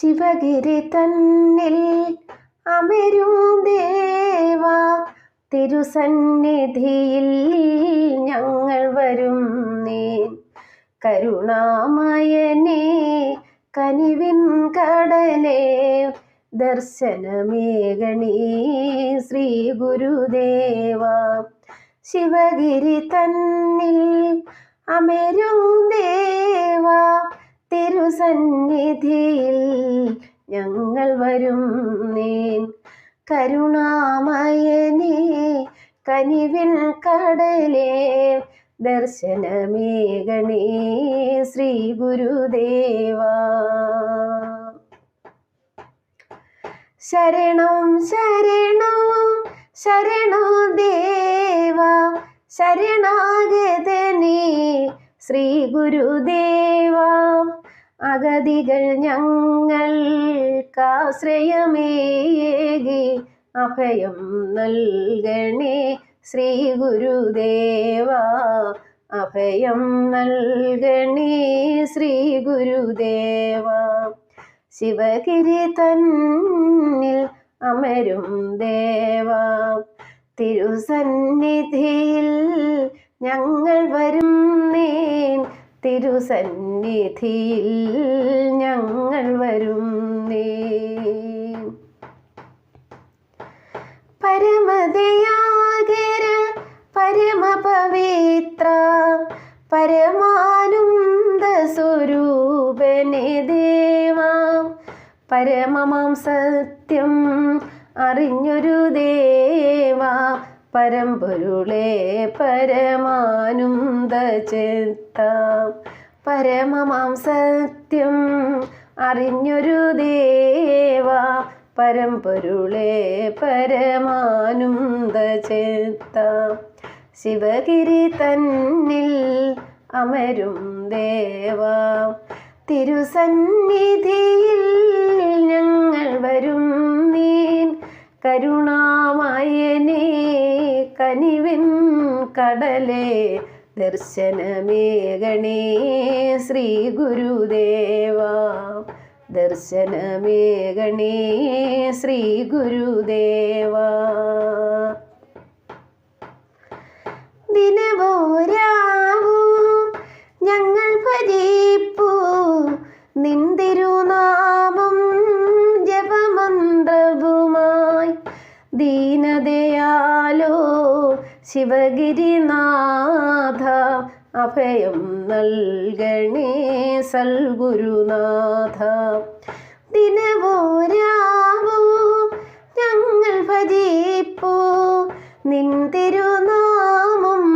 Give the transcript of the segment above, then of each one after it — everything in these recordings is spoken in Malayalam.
ശിവഗിരി തന്നിൽ അമരും ദേവ. തിരുസന്നിധിയിൽ ഞങ്ങൾ വരും നീ. കരുണാമയനേ കനിവിൻ കടലേ ദർശനമേകണീ ശ്രീ ഗുരുദേവ. ശിവഗിരി തന്നിൽ അമരും ദേവ. തിരുസന്നിധിയിൽ ഞങ്ങൾ വരും നീൻ. കരുണാമയനേ കനിവിൻ കടലേ ദർശനമേകണേ ശ്രീ ഗുരുദേവ. ശരണം ശരണം ശരണോ ദേവ. ശരണാഗതനേ ശ്രീ ഗുരുദേവ അഗതികൾ ഞങ്ങൾക്കാശ്രയമേകി അഭയം നൽകണേ ശ്രീ ഗുരുദേവ അഭയം നൽകണേ ശ്രീ ഗുരുദേവ ശിവഗിരി തന്നിൽ അമരും ദേവ തിരുസന്നിധിയിൽ ഞങ്ങൾ വരുന്നേൻ തിരുസന്നിധിയിൽ. ഞങ്ങൾ വരുന്നേ പരമദയാകര പരമപവിത്ര പരമാനന്ദ സ്വരൂപനെ ദേവാ. പരമമാം സത്യം അറിഞ്ഞൊരു ദേവാ. പരമ്പൊരുളെ പരമാനുന്ദ ചിത്ത പരമമാം സത്യം അറിഞ്ഞൊരു ദേവ. പരമ്പൊരുളേ പരമാനുന്ദ ചിത്ത ശിവഗിരി തന്നിൽ അമരും ദേവ. തിരുസന്നിധിയിൽ ഞങ്ങൾ വരും നീൻ. കരുണാമയനേ കനിവിൻ കടലേ ദർശനമേഗണേ ശ്രീ ഗുരുദേവ. ദർശനമേഗണേ ശ്രീ ഗുരുദേവ. ദിനവോരാവൂ ശിവഗിരിനാഥ അഭയം നൽകണേ സൽഗുരുനാഥ. ദിനവോരാവോ ഞങ്ങൾ ഭജിപ്പോ നിൻ തിരുനാമം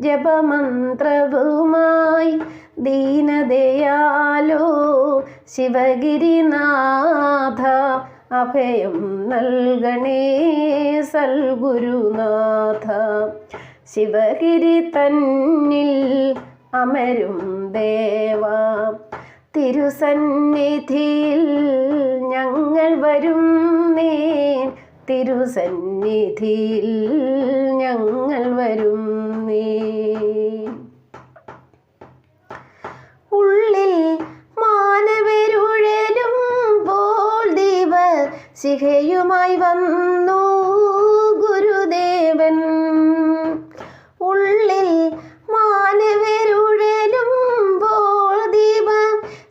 ജപമന്ത്രവുമായി ദീനതയാലോ ശിവഗിരിനാഥ അഭയം നൽകണേ സൽഗുരുനാഥ. ശിവഗിരി തന്നിൽ അമരും ദേവ. തിരുസന്നിധിയിൽ ഞങ്ങൾ വരും നീ തിരുസന്നിധിയിൽ ഞങ്ങൾ വരും നീ ശിഖയുമായി വന്നു ഗുരുദേവൻ. ഉള്ളിൽ മാനവരുഴലുമ്പോൾ ദീപ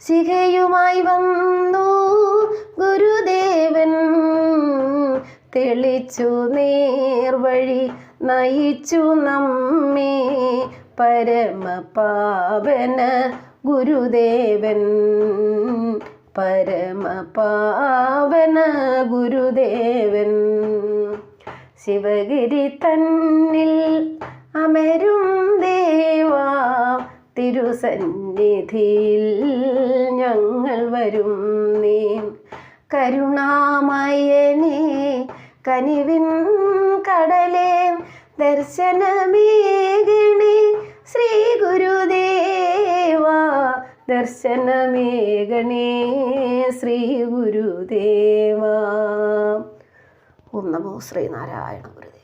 ശിഖയുമായി വന്നു ഗുരുദേവൻ. തെളിച്ചു നേർവഴി നയിച്ചു നമ്മെ പരമപാവന ഗുരുദേവൻ. പരമപാവന ഗുരുദേവൻ. ശിവഗിരി തന്നിൽ അമരും ദേവാ. തിരുസന്നിധിയിൽ ഞങ്ങൾ വരും നീ കരുണാമയനേ കനിവിൻ കടലേ. ദർശനമേകണേ. ശ്രീ ഗുരുദേവ ദർശനമേകണേ ശ്രീ ഗുരുദേവ. ഓം നമോ ശ്രീനാരായണ ഗുരുദേവ